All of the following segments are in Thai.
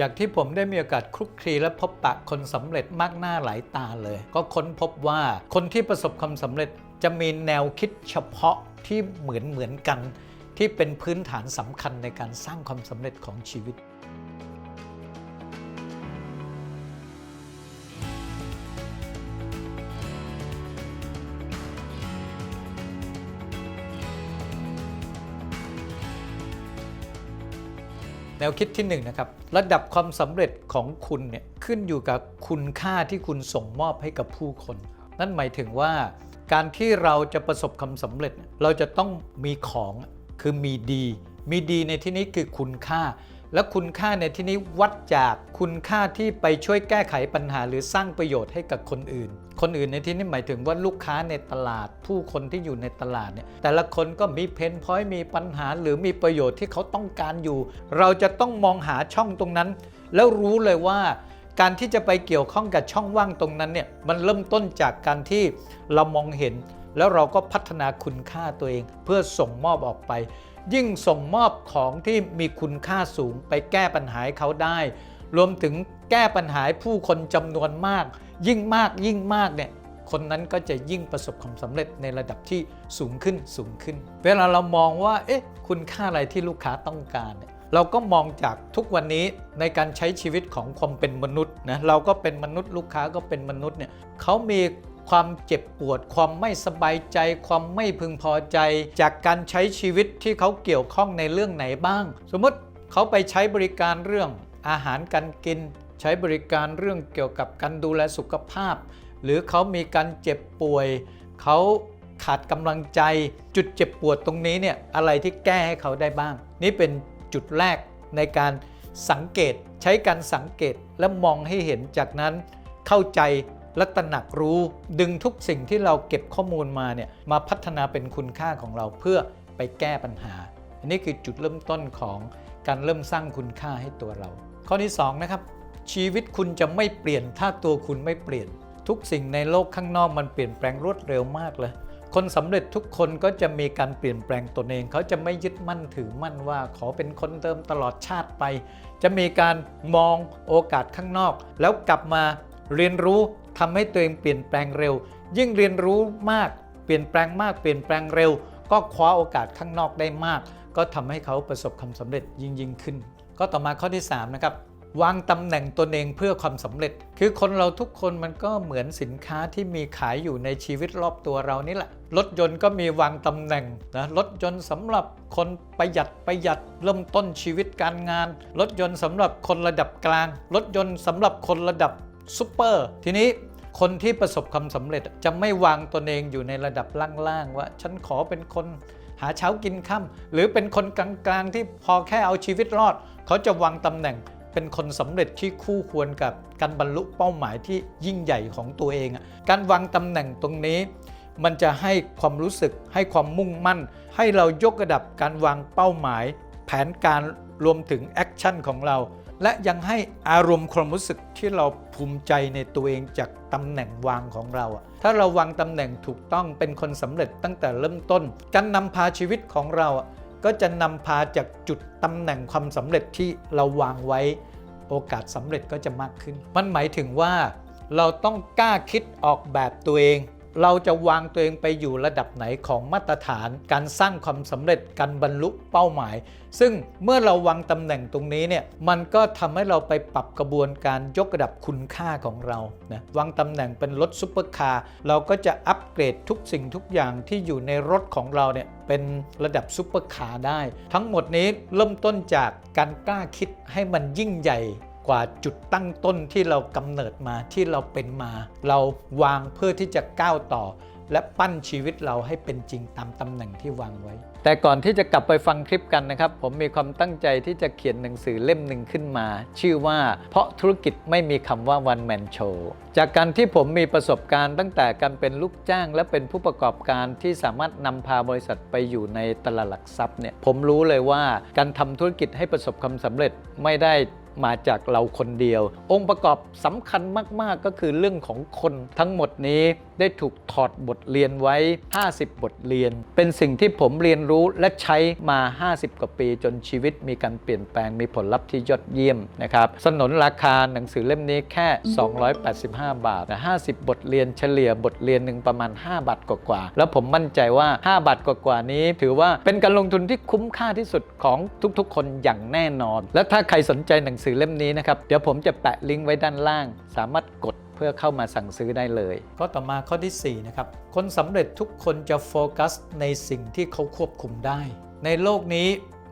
จากที่ผมได้มีโอกาสคลุกคลีและพบปะคนสำเร็จมากหน้าหลายตาเลย ก็ค้นพบว่าคนที่ประสบความสำเร็จจะมีแนวคิดเฉพาะที่เหมือนเหมือนกัน ที่เป็นพื้นฐานสำคัญในการสร้างความสำเร็จของชีวิต แนวคิดที่1นงนะครับระดับความสำเร็จของคุณเนี่ยขึ้นอยู่กับคุณค่าที่คุณส่งมอบให้กับผู้คน นั่นหมายถึงว่า การที่เราจะประสบความสำเร็จ เราจะต้องมีของคือมีดี มีดีในที่นี้คือคุณค่า และคุณค่าในที่นี้วัดจากคุณค่าที่ไปช่วยแก้ไขปัญหาหรือสร้างประโยชน์ให้กับคนอื่น คนอื่นในที่นี้หมายถึงว่าลูกค้าในตลาด ผู้คนที่อยู่ในตลาดเนี่ยแต่ละคนก็มีเพนพอยต์มีปัญหาหรือมีประโยชน์ที่เขาต้องการอยู่ เราจะต้องมองหาช่องตรงนั้น แล้วรู้เลยว่าการที่จะไปเกี่ยวข้องกับช่องว่างตรงนั้นเนี่ยมันเริ่มต้นจากการที่เรามองเห็น แล้วเราก็พัฒนาคุณค่าตัวเอง เพื่อส่งมอบออกไป ยิ่งส่งมอบของที่มีคุณค่าสูงไปแก้ปัญหาเขาได้ รวมถึงแก้ปัญหาผู้คนจำนวนมาก ยิ่งมากยิ่งมากเนี่ยคนนั้นก็จะยิ่งประสบความสำเร็จในระดับที่สูงขึ้นสูงขึ้น เวลาเรามองว่าเอ๊ะคุณค่าอะไรที่ลูกค้าต้องการเนี่ยเราก็มองจากทุกวันนี้ในการใช้ชีวิตของความเป็นมนุษย์นะเราก็เป็นมนุษย์ลูกค้าก็เป็นมนุษย์เนี่ยเขามี ความเจ็บปวด ความไม่สบายใจ ความไม่พึงพอใจ จากการใช้ชีวิตที่เขาเกี่ยวข้องในเรื่องไหนบ้าง สมมติเขาไปใช้บริการเรื่องอาหารการกิน ใช้บริการเรื่องเกี่ยวกับการดูแลสุขภาพ หรือเขามีการเจ็บป่วย เขาขาดกำลังใจ จุดเจ็บปวดตรงนี้เนี่ยอะไรที่แก้ให้เขาได้บ้าง นี่เป็นจุดแรกในการสังเกตใช้การสังเกตและมองให้เห็นจากนั้นเข้าใจ และตระหนักรู้ดึงทุกสิ่งที่เราเก็บข้อมูลมาเนี่ยมาพัฒนาเป็นคุณค่าของเราเพื่อไปแก้ปัญหา อันนี้คือจุดเริ่มต้นของการเริ่มสร้างคุณค่าให้ตัวเรา ข้อที่สองนะครับชีวิตคุณจะไม่เปลี่ยนถ้าตัวคุณไม่เปลี่ยน ทุกสิ่งในโลกข้างนอกมันเปลี่ยนแปลงรวดเร็วมากเลย คนสำเร็จทุกคนก็จะมีการเปลี่ยนแปลงตนเอง เขาจะไม่ยึดมั่นถือมั่นว่าขอเป็นคนเดิมตลอดชาติไป จะมีการมองโอกาสข้างนอก แล้วกลับมาเรียนรู้ ทำให้ตัวเองเปลี่ยนแปลงเร็ว ยิ่งเรียนรู้มาก เปลี่ยนแปลงมาก เปลี่ยนแปลงเร็ว ก็คว้าโอกาสข้างนอกได้มาก ก็ทำให้เขาประสบความสำเร็จยิ่งยิ่งขึ้น ก็ต่อมาข้อที่3นะครับวางตำแหน่งตนเองเพื่อความสำเร็จ คือคนเราทุกคนมันก็เหมือนสินค้าที่มีขายอยู่ในชีวิตรอบตัวเรานี่แหละ รถยนต์ก็มีวางตำแหน่งนะรถยนต์สำหรับคนประหยัดประหยัดเริ่มต้นชีวิตการงาน รถยนต์สำหรับคนระดับกลาง รถยนต์สำหรับคนระดับ ซูเปอร์ทีนี้คนที่ประสบความสำเร็จจะไม่วางตนเองอยู่ในระดับล่างๆว่า ฉันขอเป็นคนหาเช้ากินค่ำหรือเป็นคนกลางๆที่พอแค่เอาชีวิตรอด เขาจะวางตำแหน่งเป็นคนสำเร็จที่คู่ควรกับการบรรลุเป้าหมายที่ยิ่งใหญ่ของตัวเองอะการวางตำแหน่งตรงนี้ มันจะให้ความรู้สึกให้ความมุ่งมั่น ให้เรายกระดับการวางเป้าหมาย แผนการรวมถึงแอคชั่นของเรา และยังให้อารมณ์ความรู้สึกที่เราภูมิใจในตัวเองจากตำแหน่งวางของเราอะถ้าเราวางตำแหน่งถูกต้องเป็นคนสำเร็จตั้งแต่เริ่มต้น การนำพาชีวิตของเราอะก็จะนำพาจากจุดตำแหน่งความสำเร็จที่เราวางไว้ โอกาสสำเร็จก็จะมากขึ้น มันหมายถึงว่า เราต้องกล้าคิดออกแบบตัวเอง เราจะวางตัวเองไปอยู่ระดับไหนของมาตรฐาน การสร้างความสำเร็จการบรรลุเป้าหมาย ซึ่งเมื่อเราวางตำแหน่งตรงนี้เนี่ยมันก็ทำให้เราไปปรับกระบวนการยกระดับคุณค่าของเรานะวางตำแหน่งเป็นรถซุปเปอร์คาร์เราก็จะอัปเกรดทุกสิ่งทุกอย่างที่อยู่ในรถของเราเนี่ยเป็นระดับซุปเปอร์คาร์ได้ ทั้งหมดนี้เริ่มต้นจากการกล้าคิดให้มันยิ่งใหญ่ กว่าจุดตั้งต้นที่เรากำเนิดมาที่เราเป็นมา เราวางเพื่อที่จะก้าวต่อ และปั้นชีวิตเราให้เป็นจริงตามตำแหน่งที่วางไว้ แต่ก่อนที่จะกลับไปฟังคลิปกันนะครับ ผมมีความตั้งใจที่จะเขียนหนังสือเล่มหนึ่งขึ้นมา ชื่อว่า เพราะธุรกิจไม่มีคำว่า one man show จากการที่ผมมีประสบการณ์ตั้งแต่การเป็นลูกจ้างและเป็นผู้ประกอบการที่สามารถนำพาบริษัทไปอยู่ในตลาดหลักทรัพย์เนี่ยผมรู้เลยว่าการทำธุรกิจให้ประสบความสำเร็จไม่ได้ มาจากเราคนเดียว องค์ประกอบสำคัญมาก ๆ ก็คือเรื่องของคนทั้งหมดนี้ได้ถูกถอดบทเรียนไว้ 50 บทเรียน เป็นสิ่งที่ผมเรียนรู้และใช้มา 50 กว่าปีจนชีวิตมีการเปลี่ยนแปลงมีผลลัพธ์ที่ยอดเยี่ยมนะครับสนนราคาหนังสือเล่มนี้แค่ 285 บาทนะ50 บทเรียนเฉลี่ยบทเรียนหนึ่งประมาณ 5 บาทกว่าๆแล้วผมมั่นใจว่า 5 บาทกว่าๆนี้ ถือว่าเป็นการลงทุนที่คุ้มค่าที่สุดของทุกๆ คนอย่างแน่นอน และถ้าใครสนใจหนังสือือเล่มนี้นะครับ เดี๋ยวผมจะแปะลิงก์ไว้ด้านล่าง สามารถกดเพื่อเข้ามาสั่งซื้อได้เลยข้อต่อมาข้อที่ 4 นะครับ คนสำเร็จทุกคนจะโฟกัสในสิ่งที่เขาควบคุมได้ ในโลกนี้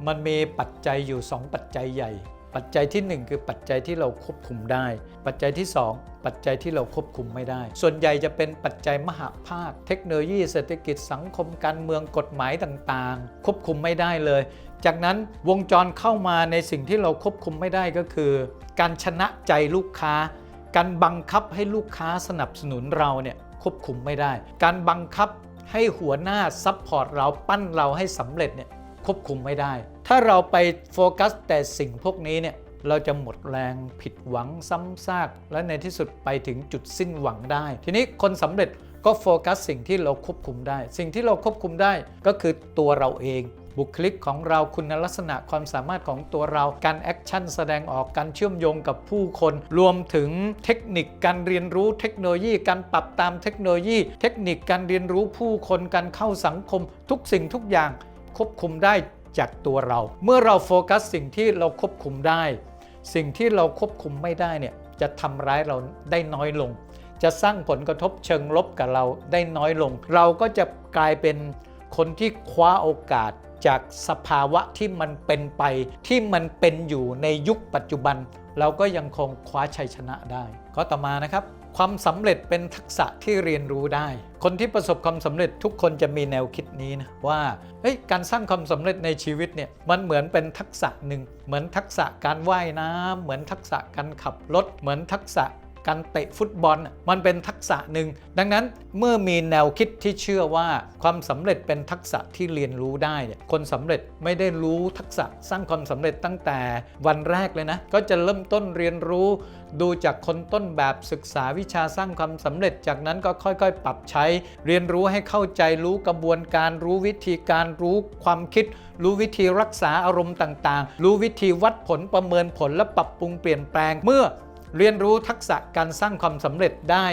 มันมีปัจจัยอยู่ 2 ปัจจัยใหญ่ ปัจจัยทีหนึ่1 คือปัจจัยที่เราควบคุมได้ ปัจจัยที่ 2 ปัจจัยที่เราควบคุมไม่ได้ ส่วนใหญ่จะเป็นปัจจัยมหาภาค เทคโนโลยีเศรษฐกิจสังคมการเมืองกฎหมายต่างๆ ควบคุมไม่ได้เลย จากนั้นวงจรเข้ามาในสิ่งที่เราควบคุมไม่ได้ก็คือ การชนะใจลูกค้า การบังคับให้ลูกค้าสนับสนุนเราเนี่ยควบคุมไม่ได้ การบังคับให้หัวหน้าซัพพอร์ตเราปั้นเราให้สำเร็จเนี่ย ควบคุมไม่ได้ ถ้าเราไปโฟกัสแต่สิ่งพวกนี้เนี่ยเราจะหมดแรงผิดหวังซ้ำซาก และในที่สุดไปถึงจุดสิ้นหวังได้ ทีนี้คนสำเร็จก็โฟกัสสิ่งที่เราควบคุมได้ สิ่งที่เราควบคุมได้ก็คือตัวเราเอง บุคลิกของเราคุณลักษณะความสามารถของตัวเรา การแอคชั่นแสดงออกการเชื่อมโยงกับผู้คน รวมถึงเทคนิคการเรียนรู้เทคโนโลยี การปรับตามเทคโนโลยี เทคนิคการเรียนรู้ผู้คนการเข้าสังคม ทุกสิ่งทุกอย่าง ควบคุมได้จากตัวเรา เมื่อเราโฟกัสสิ่งที่เราควบคุมได้ สิ่งที่เราควบคุมไม่ได้เนี่ยจะทำร้ายเราได้น้อยลง จะสร้างผลกระทบเชิงลบกับเราได้น้อยลง เราก็จะกลายเป็นคนที่คว้าโอกาสจากสภาวะที่มันเป็นไป ที่มันเป็นอยู่ในยุคปัจจุบัน เราก็ยังคงคว้าชัยชนะได้ ข้อต่อมานะครับ ความสำเร็จเป็นทักษะที่เรียนรู้ได้ คนที่ประสบความสำเร็จทุกคนจะมีแนวคิดนี้นะว่าการสร้างความสำเร็จในชีวิตเนี่ยมันเหมือนเป็นทักษะหนึ่ง เหมือนทักษะการว่ายน้ำเหมือนทักษะการขับรถ เหมือนทักษะ การเตะฟุตบอลมันเป็นทักษะหนึ่ง ดังนั้นเมื่อมีแนวคิดที่เชื่อว่าความสำเร็จเป็นทักษะที่เรียนรู้ได้เนี่ยคนสำเร็จไม่ได้รู้ทักษะสร้างความสำเร็จตั้งแต่วันแรกเลยนะ ก็จะเริ่มต้นเรียนรู้ ดูจากคนต้นแบบศึกษาวิชาสร้างความสำเร็จ จากนั้นก็ค่อยๆ ปรับใช้ เรียนรู้ให้เข้าใจรู้กระบวนการรู้วิธีการรู้ความคิด รู้วิธีรักษาอารมณ์ต่างๆ รู้วิธีวัดผลประเมินผลและปรับปรุงเปลี่ยนแปลงเมื่อ เรียนรู้ทักษะการสร้างความสำเร็จได้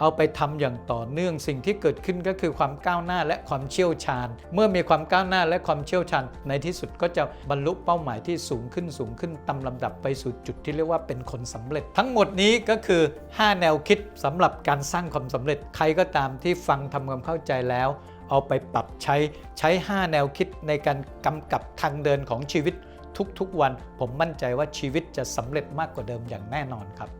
เอาไปทำอย่างต่อเนื่องสิ่งที่เกิดขึ้นก็คือความก้าวหน้าและความเชี่ยวชาญ เมื่อมีความก้าวหน้าและความเชี่ยวชาญ ในที่สุดก็จะบรรลุเป้าหมายที่สูงขึ้นสูงขึ้นตามลำดับไปสู่จุดที่เรียกว่าเป็นคนสำเร็จ ทั้งหมดนี้ก็คือ 5 แนวคิดสำหรับการสร้างความสำเร็จใครก็ตามที่ฟังทำความเข้าใจแล้ว เอาไปปรับใช้ใช้ 5 แนวคิดในการกำกับทางเดินของชีวิต ทุกๆวัน ผมมั่นใจว่าชีวิตจะสำเร็จมากกว่าเดิมอย่างแน่นอนครับ